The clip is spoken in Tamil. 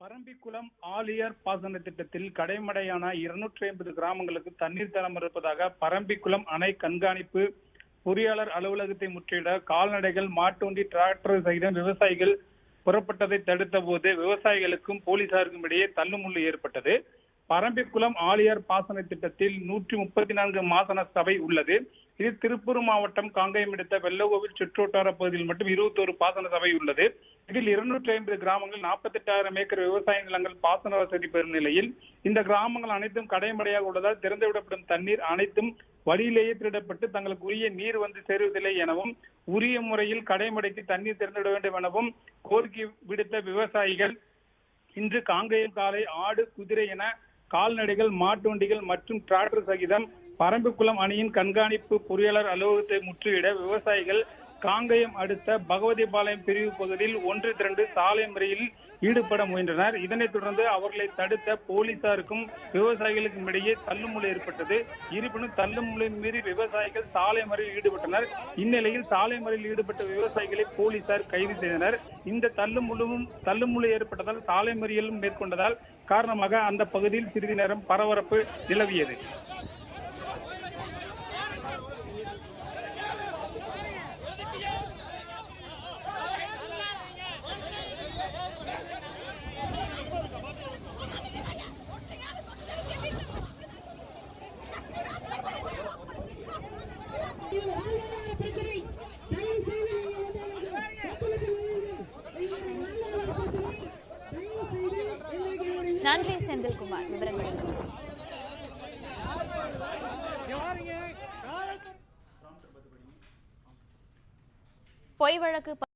பரம்பிக்குளம் ஆலியர் பாசன திட்டத்தில் கடைமடையான இருநூற்றி ஐம்பது கிராமங்களுக்கு தண்ணீர் தரம் இருப்பதாக பரம்பிக்குளம் அணை கண்காணிப்பு பொறியாளர் அலுவலகத்தை முற்றிட கால்நடைகள் மாட்டுவண்டி டிராக்டர் சகிதம் விவசாயிகள் புறப்பட்டதை தடுத்த போது விவசாயிகளுக்கும் போலீசாருக்கும் இடையே தள்ளுமுள்ளு ஏற்பட்டது. பரம்பிக்குளம் ஆலியார் பாசன திட்டத்தில் நூற்றி முப்பத்தி நான்கு மாசன சபை உள்ளது. இது திருப்பூர் மாவட்டம் காங்கயம் எடுத்த வெள்ளகோவில் சுற்றுவட்டார பகுதியில் மட்டும் இருபத்தோரு பாசன சபை உள்ளது. இதில் இருநூற்றி ஐம்பது கிராமங்கள் நாற்பத்தி எட்டாயிரம் ஏக்கர் விவசாய நிலங்கள் பாசன வசதி பெறும் நிலையில். இந்த கிராமங்கள் அனைத்தும் கடைமடையாக உள்ளதால் திறந்துவிடப்படும் தண்ணீர் அனைத்தும் வழியிலேயே திருடப்பட்டு தங்களுக்கு உரிய நீர் வந்து சேருவதில்லை எனவும் உரிய முறையில் கடைமடைக்கு தண்ணீர் திறந்துவிட வேண்டும் எனவும் கோரிக்கை விடுத்த விவசாயிகள் இன்று காங்கேயம் காலை ஆடு குதிரை என கால்நடைகள் மாட்டு வண்டிகள் மற்றும் டிராக்டர் சகிதம் பரம்பிக்குளம் அணியின் கண்காணிப்பு பொறியாளர் அலுவலகத்தை முற்றுகையிட விவசாயிகள் காங்கயம் அடுத்த பகவதிபாளையம் பிரிவு பகுதியில் ஒன்று திரண்டு சாலை முறையில் ஈடுபட முயன்றனர். இதனைத் தொடர்ந்து அவர்களை தடுத்த போலீசாருக்கும் விவசாயிகளுக்கும் இடையே தள்ளுமுலை ஏற்பட்டது. இருப்பினும் தள்ளுமுள்ளை மீறி விவசாயிகள் சாலை மறியலில் ஈடுபட்டனர். இந்நிலையில் சாலை மறியலில் ஈடுபட்ட விவசாயிகளை போலீசார் கைது செய்தனர். இந்த தள்ளுமுள்ளும் தள்ளுமுலை ஏற்பட்டதால் சாலை மறியலும் மேற்கொண்டதால் காரணமாக அந்த பகுதியில் சிறிது நேரம் பரபரப்பு நிலவியது. பிரச்சனை. தயவு செய்து நீங்க வந்து தயவு செய்து நன்றி செந்தில்குமார். விவரங்களுக்கு பொய் வழக்கு